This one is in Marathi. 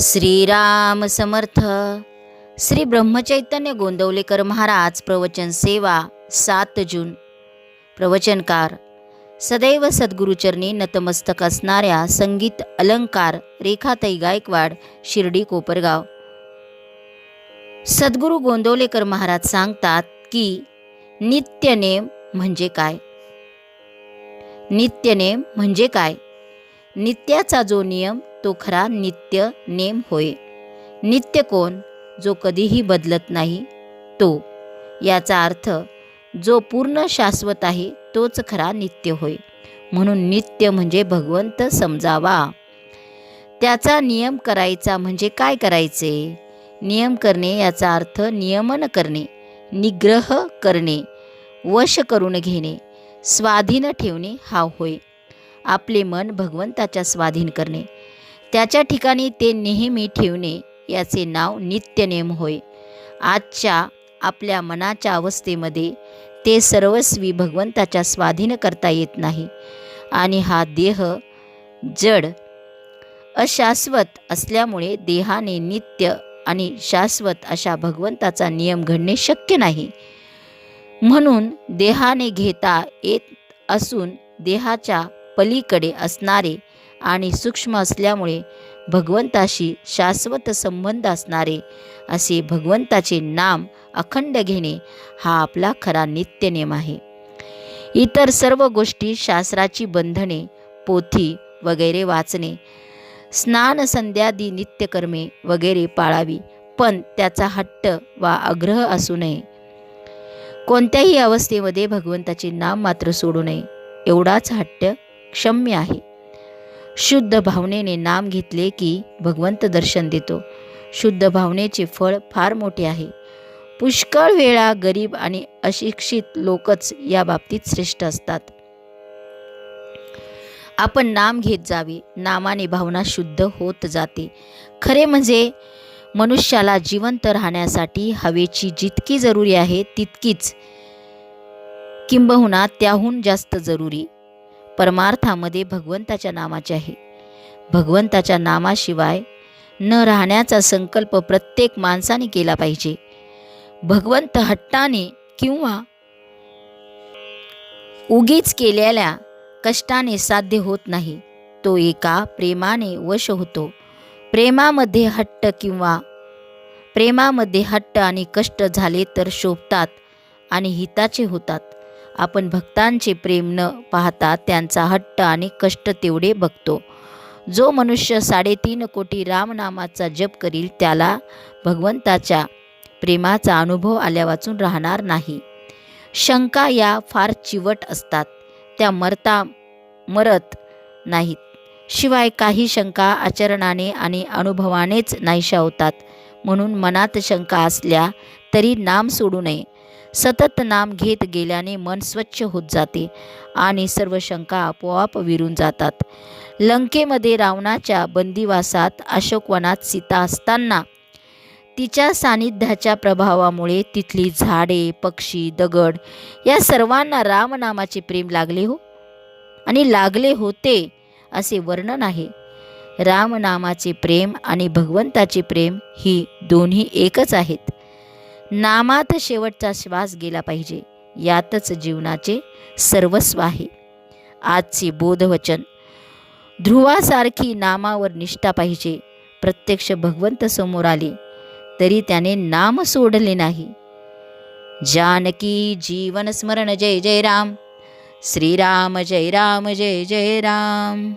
श्रीराम समर्थ. श्री ब्रह्मचैतन्य गोंदवलेकर महाराज प्रवचन सेवा सात जून. प्रवचनकार. सदैव सद्गुरुचरणी नतमस्तक असणाऱ्या संगीत अलंकार रेखाताई गायकवाड शिर्डी कोपरगाव. सद्गुरू गोंदवलेकर महाराज सांगतात की नित्यनेम म्हणजे काय? नित्यनेम म्हणजे काय? नित्याचा जो नियम तो खरा नित्य नेम होय. नित्य कोण? जो कधीही बदलत नाही तो. याचा अर्थ जो पूर्ण शाश्वत आहे तोच खरा नित्य होय. म्हणून नित्य म्हणजे भगवंत समजावा. त्याचा नियम करायचा म्हणजे काय करायचे? नियम करणे याचा अर्थ नियमन करणे निग्रह करणे वश करून घेणे स्वाधीन ठेवणे हा होय. आपले मन भगवंताच्या स्वाधीन करणे. त्याच्या ठिकाणी ते नेहमी ठेवणे याचे नाव नित्यनेम होय. आजच्या आपल्या मनाच्या अवस्थेमध्ये ते सर्वस्वी भगवंताच्या स्वाधीन करता येत नाही. आणि हा देह जड अशाश्वत असल्यामुळे देहाने नित्य आणि शाश्वत अशा भगवंताचा नियम घडणे शक्य नाही. म्हणून देहाने घेता येत असून देहाच्या पलीकडे असणारे आणि सूक्ष्म असल्यामुळे भगवंताशी शाश्वत संबंध असणारे असे भगवंताचे नाम अखंड घेणे हा आपला खरा नित्यनेम आहे. इतर सर्व गोष्टी शास्त्राची बंधने पोथी वगैरे वाचणे स्नान संध्यादी नित्यकर्मे वगैरे पाळावी पण त्याचा हट्ट वा आग्रह असू नये. कोणत्याही अवस्थेमध्ये भगवंताचे नाम मात्र सोडू नये एवढाच हट्ट क्षम्य आहे. शुद्ध भावनेने नाम घेतले की भगवंत दर्शन देतो. शुद्ध भावनेचे फळ फार मोठे आहे. पुष्कळ वेळा गरीब आणि अशिक्षित लोकच या बाबतीत श्रेष्ठ असतात. आपण नाम घेत जावे नामाने भावना शुद्ध होत जाते. खरे म्हणजे मनुष्याला जिवंत राहण्यासाठी हवेची जितकी जरुरी आहे तितकीच किंबहुना त्याहून जास्त जरुरी. परमार्थामध्ये भगवंताच्या नामाचे आहे. भगवंताच्या नामाशिवाय न राहण्याचा संकल्प प्रत्येक माणसाने केला पाहिजे. भगवंत हट्टाने किंवा उगीच केलेल्या कष्टाने साध्य होत नाही तो एका प्रेमाने वश होतो. प्रेमामध्ये हट्ट किंवा प्रेमामध्ये हट्ट आणि कष्ट झाले तर शोभतात आणि हिताचे होतात. आपण भक्तांचे प्रेम न पाहता त्यांचा हट्ट आणि कष्ट तेवढे बघतो. जो मनुष्य साडेतीन कोटी रामनामाचा जप करील त्याला भगवंताच्या प्रेमाचा अनुभव आल्या वाचून राहणार नाही. शंका या फार चिवट असतात त्या मरता मरत नाहीत. शिवाय काही शंका आचरणाने आणि अनुभवानेच नाहीशा होतात. म्हणून मनात शंका असल्या तरी नाम सोडू नये. सतत नाम घेत गेल्याने मन स्वच्छ होत जाते आणि सर्व शंका आपोआप विरून जातात. लंकेमध्ये रावणाच्या बंदिवासात अशोकवनात सीता असताना तिच्या सानिध्याच्या प्रभावामुळे तिथली झाडे पक्षी दगड या सर्वांना रामनामाचे प्रेम लागले हो आणि लागले होते असे वर्णन आहे. रामनामाचे प्रेम आणि भगवंताचे प्रेम ही दोन्ही एकच आहेत. नामात शेवटचा श्वास गेला पाहिजे. यातच जीवनाचे सर्वस्व आहे. आजचे बोधवचन. ध्रुवासारखी नामावर निष्ठा पाहिजे. प्रत्यक्ष भगवंत समोर आले. तरी त्याने नाम सोडले नाही. जानकी जीवन स्मरण जय जय राम. श्रीराम जय राम जय जय राम.